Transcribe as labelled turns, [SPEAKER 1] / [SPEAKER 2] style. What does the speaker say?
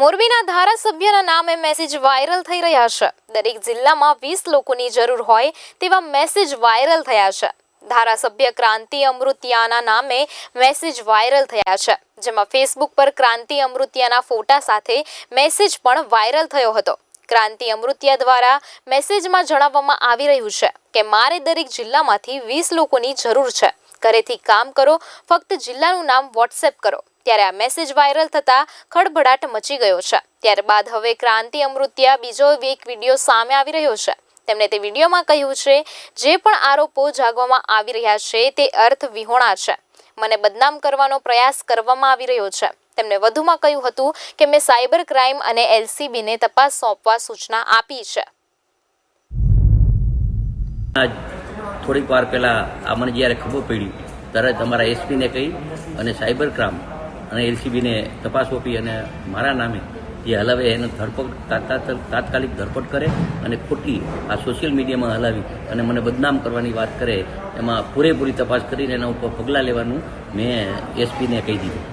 [SPEAKER 1] મોરબીના ધારાસભ્યના નામે message viral થઈ રહ્યા છે. દરેક જિલ્લામાં વીસ લોકોની જરૂર હોય તેવા મેસેજ વાયરલ થયા છે. ધારાસભ્ય ક્રાંતિ અમૃતિયાના નામે મેસેજ વાયરલ થયા છે. જેમાં ફેસબુક પર ક્રાંતિ અમૃતિયાના ફોટા સાથે મેસેજ પણ વાયરલ થયો હતો. ક્રાંતિ અમૃતિયા દ્વારા મેસેજમાં જણાવવામાં આવી રહ્યું છે કે મારે દરેક જિલ્લામાંથી વીસ લોકોની જરૂર છે. ઘરેથી કામ કરો, ફક્ત જિલ્લાનું નામ વોટ્સએપ કરો. ત્યારે આ મેસેજ વાયરલ થતા ખળભળાટ મચી ગયો છે. ત્યારબાદ હવે ક્રાંતિ અમૃત્યા બીજો એક વીડિયો સામે આવી રહ્યો છે. તેમણે તે વિડીયોમાં કહ્યું છે, જે પણ આરોપો જાગવામાં આવી રહ્યા છે, તે અર્થ વિહોણા છે. મને બદનામ કરવાનો પ્રયાસ કરવામાં આવી રહ્યો છે. તેમણે વધુમાં કહ્યું હતું કે, મેં સાયબર ક્રાઇમ અને એલસીબીને તપાસ સોંપવા સૂચના આપી છે.
[SPEAKER 2] થોડીક વાર પહેલાં આ મને જ્યારે ખબર પડી તરત અમારા એસપીને કહી અને સાયબર ક્રાઇમ અને એલસીબીને તપાસ સોંપી અને મારા નામે જે હલાવે એને ધરપકડ તાત્કાલિક ધરપકડ કરે અને ખોટી આ સોશિયલ મીડિયામાં હલાવી અને મને બદનામ કરવાની વાત કરે, એમાં પૂરેપૂરી તપાસ કરીને એના ઉપર પગલાં લેવાનું મેં એસપીને કહી દીધું.